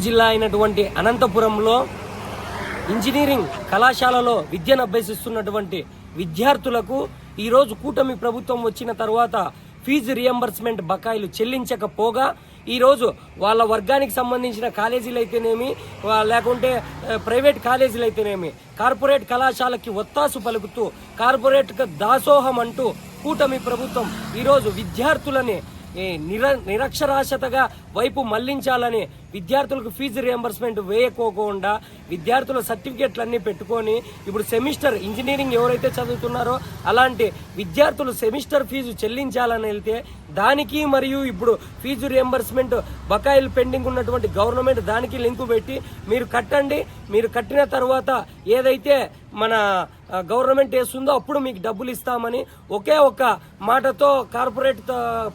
జిల్లా అయినటువంటి అనంతపురంలో ఇంజనీరింగ్ కళాశాలలో విద్యను అభ్యసిస్తున్నటువంటి విద్యార్థులకు ఈరోజు కూటమి ప్రభుత్వం వచ్చిన తర్వాత ఫీజు రియంబర్స్మెంట్ బకాయిలు చెల్లించకపోగా ఈరోజు వాళ్ళ వర్గానికి సంబంధించిన కాలేజీలు అయితేనేమి లేకుంటే ప్రైవేట్ కాలేజీలు అయితేనేమి కార్పొరేట్ కళాశాలకి ఒత్తాసు పలుకుతూ కార్పొరేట్ దాసోహం అంటూ కూటమి ప్రభుత్వం ఈరోజు విద్యార్థులని నిర నిరక్షరాస్యతగా వైపు మళ్ళించాలని విద్యార్థులకు ఫీజు రియంబర్స్మెంట్ వేయకోకుండా విద్యార్థుల సర్టిఫికెట్లన్నీ పెట్టుకొని ఇప్పుడు సెమిస్టర్ ఇంజనీరింగ్ ఎవరైతే చదువుతున్నారో అలాంటి విద్యార్థులు సెమిస్టర్ ఫీజు చెల్లించాలని వెళ్తే దానికి మరియు ఇప్పుడు ఫీజు రియంబర్స్మెంట్ బకాయిలు పెండింగ్ ఉన్నటువంటి గవర్నమెంట్ దానికి లింకు పెట్టి మీరు కట్టండి. మీరు కట్టిన తర్వాత ఏదైతే మన గవర్నమెంట్ వేస్తుందో అప్పుడు మీకు డబ్బులు ఇస్తామని ఒకే ఒక మాటతో కార్పొరేట్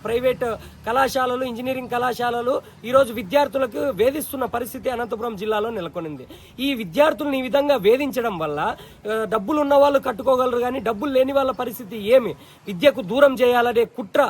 ప్రైవేట్ కళాశాలలు ఇంజనీరింగ్ కళాశాలలు ఈరోజు విద్యార్థులకు వేధిస్తున్న పరిస్థితి అనంతపురం జిల్లాలో నెలకొనింది. ఈ విద్యార్థులను ఈ విధంగా వేధించడం వల్ల డబ్బులు ఉన్న వాళ్ళు కట్టుకోగలరు కానీ డబ్బులు లేని వాళ్ళ పరిస్థితి ఏమి? విద్యకు దూరం చేయాలనే కుట్ర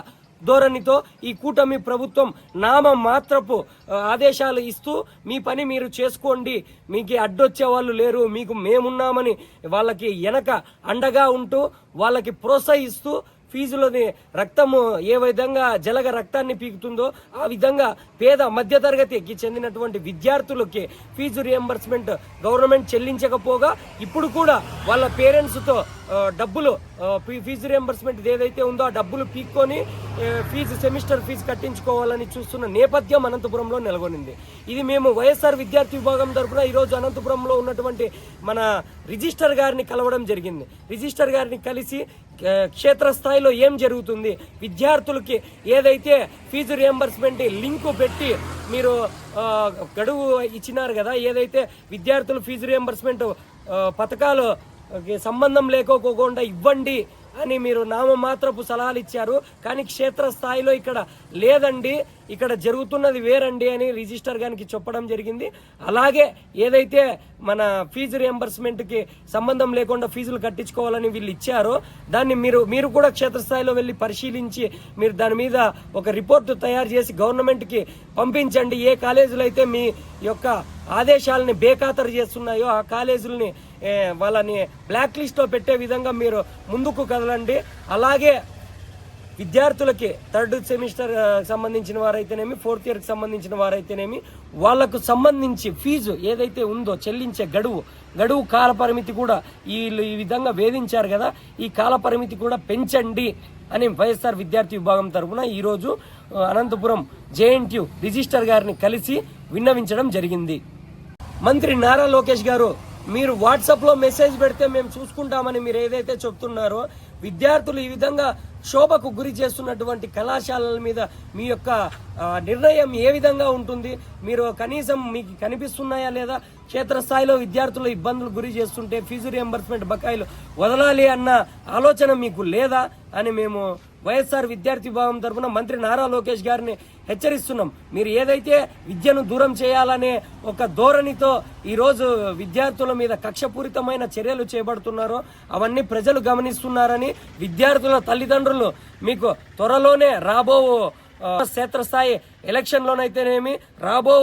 ధోరణితో ఈ కూటమి ప్రభుత్వం నామ మాత్రపు ఆదేశాలు ఇస్తూ మీ పని మీరు చేసుకోండి మీకు అడ్డొచ్చే వాళ్ళు లేరు మీకు మేమున్నామని వాళ్ళకి వెనక అండగా ఉంటూ వాళ్ళకి ప్రోత్సహిస్తూ ఫీజులని రక్తము ఏ విధంగా జలగ రక్తాన్ని పీకుతుందో ఆ విధంగా పేద మధ్యతరగతికి చెందినటువంటి విద్యార్థులకి ఫీజు రియంబర్స్మెంట్ గవర్నమెంట్ చెల్లించకపోగా ఇప్పుడు కూడా వాళ్ళ పేరెంట్స్తో డబ్బులు ఫీజు రియంబర్స్మెంట్ ఏదైతే ఉందో ఆ డబ్బులు పీక్కొని ఫీజు సెమిస్టర్ ఫీజు కట్టించుకోవాలని చూస్తున్న నేపథ్యం అనంతపురంలో నెలకొనింది. ఇది మేము వైఎస్ఆర్ విద్యార్థి విభాగం తరఫున ఈరోజు అనంతపురంలో ఉన్నటువంటి మన రిజిస్టర్ గారిని కలవడం జరిగింది. రిజిస్టర్ గారిని కలిసి క్షేత్రస్థాయిలో ఏం జరుగుతుంది? విద్యార్థులకి ఏదైతే ఫీజు రియంబర్స్మెంట్ లింకు పెట్టి మీరు గడువు ఇచ్చినారు కదా ఏదైతే విద్యార్థులు ఫీజు రియంబర్స్మెంట్ పథకాలు సంబంధం లేకోకుండా ఇవ్వండి అని మీరు నామమాత్రపు సలహాలు ఇచ్చారు. కానీ క్షేత్రస్థాయిలో ఇక్కడ లేదండి. ఇక్కడ జరుగుతున్నది వేరండి అని రిజిస్టర్ గారికి చెప్పడం జరిగింది. అలాగే ఏదైతే మన ఫీజు రియంబర్స్మెంట్కి సంబంధం లేకుండా ఫీజులు కట్టించుకోవాలని వీళ్ళు ఇచ్చారో దాన్ని మీరు మీరు కూడా క్షేత్రస్థాయిలో వెళ్ళి పరిశీలించి మీరు దాని మీద ఒక రిపోర్టు తయారు చేసి గవర్నమెంట్కి పంపించండి. ఏ కాలేజీలు అయితే మీ యొక్క ఆదేశాలని బేఖాతరు చేస్తున్నాయో ఆ కాలేజీలని వాళ్ళని బ్లాక్ లిస్ట్లో పెట్టే విధంగా మీరు ముందుకు కదలండి. అలాగే విద్యార్థులకి థర్డ్ సెమిస్టర్ సంబంధించిన వారైతేనేమి ఫోర్త్ ఇయర్కి సంబంధించిన వారైతేనేమి వాళ్ళకు సంబంధించి ఫీజు ఏదైతే ఉందో చెల్లించే గడువు గడువు కాల పరిమితి కూడా ఈ ఈ విధంగా వేధించారు కదా ఈ కాల పరిమితి కూడా పెంచండి అని వైఎస్ఆర్ విద్యార్థి విభాగం తరఫున ఈరోజు అనంతపురం జేఎన్టీయు రిజిస్టర్ గారిని కలిసి విన్నవించడం జరిగింది. మంత్రి నారా లోకేష్ గారు మీరు వాట్సాప్లో మెసేజ్ పెడితే మేము చూసుకుంటామని మీరు ఏదైతే చెప్తున్నారో విద్యార్థులు ఈ విధంగా శోభకు గురి చేస్తున్నటువంటి కళాశాలల మీద మీ యొక్క నిర్ణయం ఏ విధంగా ఉంటుంది? మీరు కనీసం మీకు కనిపిస్తున్నాయా లేదా? క్షేత్రస్థాయిలో విద్యార్థులు ఇబ్బందులు గురి చేస్తుంటే ఫీజు రియంబర్స్మెంట్ బకాయిలు వదలాలి అన్న ఆలోచన మీకు లేదా అని మేము వైఎస్ఆర్ విద్యార్థి విభాగం తరఫున మంత్రి నారా లోకేష్ గారిని హెచ్చరిస్తున్నాం. మీరు ఏదైతే విద్యను దూరం చేయాలనే ఒక ధోరణితో ఈరోజు విద్యార్థుల మీద కక్షపూరితమైన చర్యలు చేపడుతున్నారో అవన్నీ ప్రజలు గమనిస్తున్నారని విద్యార్థుల తల్లిదండ్రులు మీకు త్వరలోనే రాబో క్షేత్రస్థాయి ఎలక్షన్లోనైతేనేమి రాబో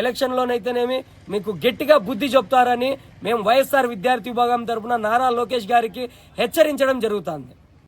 ఎలక్షన్లోనైతేనేమి మీకు గట్టిగా బుద్ధి చెప్తారని మేము వైఎస్ఆర్ విద్యార్థి విభాగం తరఫున నారా లోకేష్ గారికి హెచ్చరించడం జరుగుతుంది.